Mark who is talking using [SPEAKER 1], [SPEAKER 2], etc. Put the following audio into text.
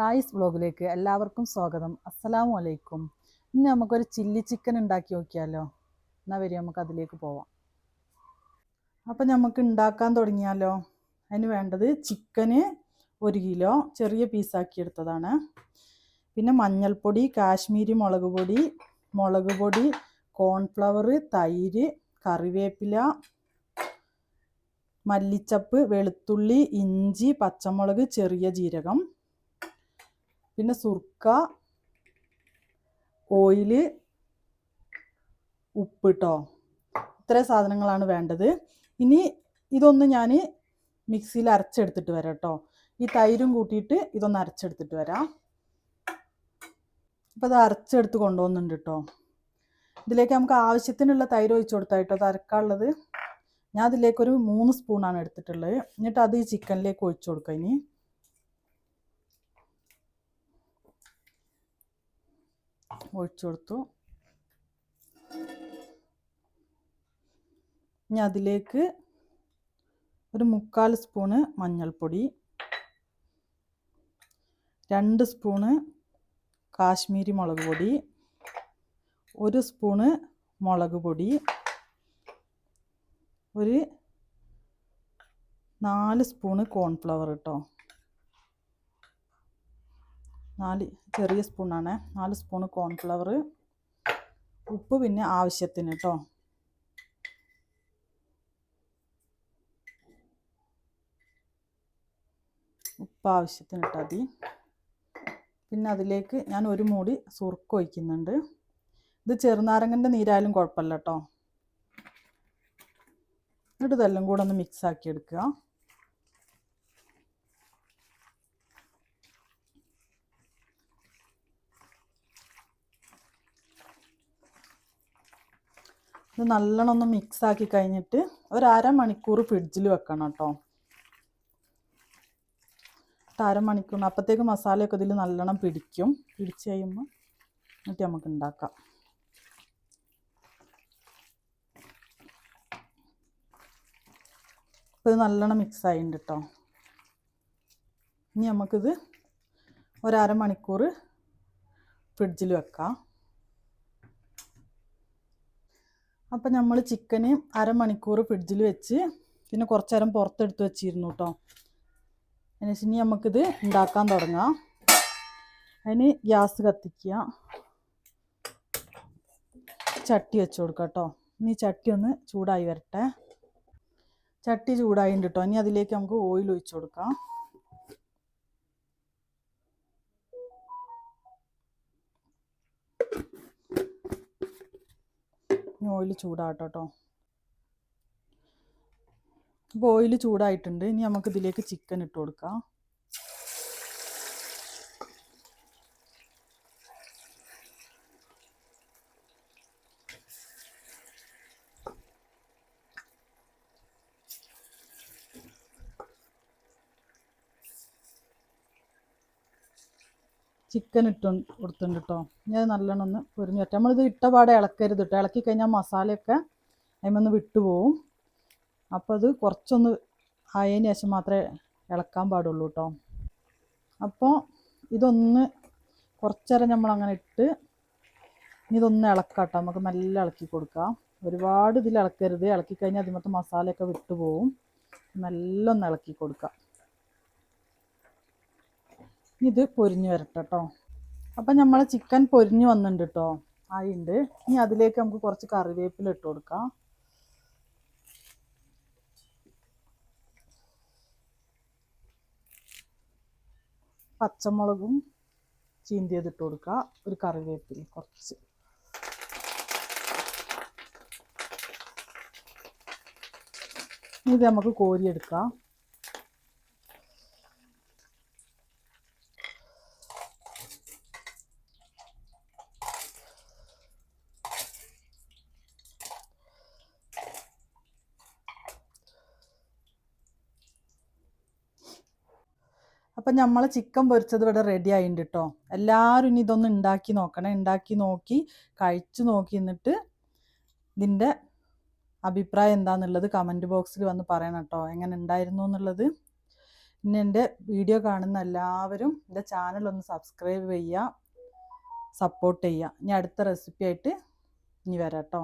[SPEAKER 1] തായിസ് ബ്ലോഗിലേക്ക് എല്ലാവർക്കും സ്വാഗതം. അസ്സലാമു അലൈക്കും. ഇന്ന് നമുക്കൊരു ചില്ലി ചിക്കൻ ഉണ്ടാക്കി നോക്കിയാലോ? എന്നാൽ വരി നമുക്ക് അതിലേക്ക് പോവാം. അപ്പം നമുക്ക് ഉണ്ടാക്കാൻ തുടങ്ങിയാലോ? അതിന് വേണ്ടത് ചിക്കന് ഒരു കിലോ ചെറിയ പീസാക്കി എടുത്തതാണ്. പിന്നെ മഞ്ഞൾപ്പൊടി കാശ്മീരി മുളക് പൊടി മുളക് പൊടി കോൺഫ്ലവർ തൈര് കറിവേപ്പില മല്ലിച്ചപ്പ് വെളുത്തുള്ളി ഇഞ്ചി പച്ചമുളക് ചെറിയ ജീരകം. പിന്നെ സുർക്ക ഓയിൽ ഉപ്പ് കേട്ടോ ഇത്രയും സാധനങ്ങളാണ് വേണ്ടത്. ഇനി ഇതൊന്ന് ഞാൻ മിക്സിയിൽ അരച്ചെടുത്തിട്ട് വരാം കേട്ടോ ഈ തൈരും കൂട്ടിയിട്ട് ഇതൊന്ന് അരച്ചെടുത്തിട്ട് വരാം. അപ്പോൾ അത് അരച്ചെടുത്ത് കൊണ്ടുപോകുന്നുണ്ട് കേട്ടോ ഇതിലേക്ക് നമുക്ക് ആവശ്യത്തിനുള്ള തൈര് ഒഴിച്ചു കൊടുത്താൽ കേട്ടോ അത് ഞാൻ അതിലേക്കൊരു മൂന്ന് സ്പൂണാണ് എടുത്തിട്ടുള്ളത്. എന്നിട്ട് അത് ഈ ചിക്കനിലേക്ക് ഒഴിച്ചു കൊടുക്കുക ഇനി. ഒഴിച്ചു കൊടുത്തു. ഇനി അതിലേക്ക് ഒരു മുക്കാൽ സ്പൂണ് മഞ്ഞൾപ്പൊടി രണ്ട് സ്പൂണ് കാശ്മീരി മുളക് പൊടി ഒരു സ്പൂണ് മുളക് പൊടി ഒരു നാല് സ്പൂണ് കോൺഫ്ലവർ കേട്ടോ നാല് ചെറിയ സ്പൂണാണ്. നാല് സ്പൂണ് കോൺഫ്ലവർ ഉപ്പ് പിന്നെ ആവശ്യത്തിന് കേട്ടോ ഉപ്പ് ആവശ്യത്തിന് ഇട്ടാൽ മതി. പിന്നെ അതിലേക്ക് ഞാൻ ഒരു മൂടി സുറുക്ക് ഒഴിക്കുന്നുണ്ട്. ഇത് ചെറുനാരങ്ങന്റെ നീരായാലും കുഴപ്പമില്ല കേട്ടോ എന്നിട്ട് ഇതെല്ലാം കൂടെ ഒന്ന് മിക്സ് ആക്കി എടുക്കുക. ഇത് നല്ലോണം ഒന്ന് മിക്സ് ആക്കി കഴിഞ്ഞിട്ട് ഒരു അരമണിക്കൂർ ഫ്രിഡ്ജിൽ വെക്കണം കേട്ടോ. അരമണിക്കൂർ അപ്പോഴത്തേക്ക് മസാലയൊക്കെ ഇതിൽ നല്ലോണം പിടിക്കും. പിടിച്ച് കഴിയുമ്പോൾ എന്നിട്ട് നമുക്ക് ഉണ്ടാക്കാം അപ്പോൾ ഇത് നല്ലോണം മിക്സ് ആയിട്ടുണ്ട് കേട്ടോ. ഇനി നമുക്കിത് ഒരമണിക്കൂർ ഫ്രിഡ്ജിൽ വെക്കാം. അപ്പം നമ്മൾ ചിക്കന് അരമണിക്കൂർ ഫ്രിഡ്ജിൽ വെച്ച് പിന്നെ കുറച്ച് നേരം പുറത്തെടുത്ത് വെച്ചിരുന്നു കേട്ടോ അതിന് ഇനി നമുക്കിത് ഉണ്ടാക്കാൻ തുടങ്ങാം. അതിന് ഗ്യാസ് കത്തിക്കുക. ചട്ടി വെച്ച് കൊടുക്കാം കേട്ടോ ഇനി ചട്ടി ഒന്ന് ചൂടായി വരട്ടെ. ചട്ടി ചൂടായിട്ടുണ്ട് കേട്ടോ ഇനി അതിലേക്ക് നമുക്ക് ഓയിൽ ഒഴിച്ചു കൊടുക്കാം. ഓയിൽ ചൂടാട്ടോ കേട്ടോ ഇപ്പോൾ ഓയിൽ ചൂടായിട്ടുണ്ട്. ഇനി നമുക്ക് ഇതിലേക്ക് ചിക്കൻ ഇട്ട് കൊടുക്കാം. ചിക്കൻ ഇട്ട് കൊടുത്തിട്ടുണ്ട് കേട്ടോ ഇനി അത് നല്ലോണം ഒന്ന് പൊരിഞ്ഞു പറ്റും നമ്മളിത് ഇട്ട പാടെ ഇളക്കരുത് കേട്ടോ ഇളക്കി കഴിഞ്ഞാൽ മസാലയൊക്കെ അതിമൊന്ന് വിട്ടുപോകും അപ്പോൾ അത് കുറച്ചൊന്ന് ആയതിന് ശേഷം മാത്രമേ ഇളക്കാൻ പാടുള്ളൂ കേട്ടോ അപ്പോൾ ഇതൊന്ന് കുറച്ചേരം നമ്മളങ്ങനെ ഇട്ട് ഇനി ഇതൊന്ന് ഇളക്കാം കേട്ടോ നമുക്ക് നല്ല ഇളക്കി കൊടുക്കാം. ഒരുപാട് ഇതിൽ ഇളക്കരുത്. ഇളക്കി കഴിഞ്ഞാൽ അതിമത്തെ മസാലയൊക്കെ വിട്ടുപോകും നല്ലൊന്ന് ഇളക്കി കൊടുക്കാം. ഇത് പൊരിഞ്ഞ് വരട്ടെ കേട്ടോ അപ്പം നമ്മൾ ചിക്കൻ പൊരിഞ്ഞ് വന്നിട്ടുണ്ട് കേട്ടോ ആയിണ്ട്. ഇനി അതിലേക്ക് നമുക്ക് കുറച്ച് കറിവേപ്പില ഇട്ട് കൊടുക്കാം. പച്ചമുളകും ചീന്തിയത് ഇട്ട് കൊടുക്കുക ഒരു കറിവേപ്പില കുറച്ച്. ഇത് നമുക്ക് കോരിയെടുക്കാം. അപ്പം നമ്മൾ ചിക്കൻ പൊരിച്ചത് ഇവിടെ റെഡി ആയിട്ടുണ്ട് കേട്ടോ എല്ലാവരും ഇനി ഇതൊന്ന് ഉണ്ടാക്കി നോക്കണം. ഉണ്ടാക്കി നോക്കി കഴിച്ചു നോക്കി എന്നിട്ട് ഇതിന്റെ അഭിപ്രായം എന്താണെന്നുള്ളത് കമന്റ് ബോക്സിൽ വന്ന് പറയണം കേട്ടോ എങ്ങനെ ഉണ്ടായിരുന്നു എന്നുള്ളത്. പിന്നെ എന്റെ വീഡിയോ കാണുന്ന എല്ലാവരും എന്റെ ചാനൽ ഒന്ന് സബ്സ്ക്രൈബ് ചെയ്യുക സപ്പോർട്ട് ചെയ്യുക. ഇനി അടുത്ത റെസിപ്പി ആയിട്ട് ഇനി വരാം കേട്ടോ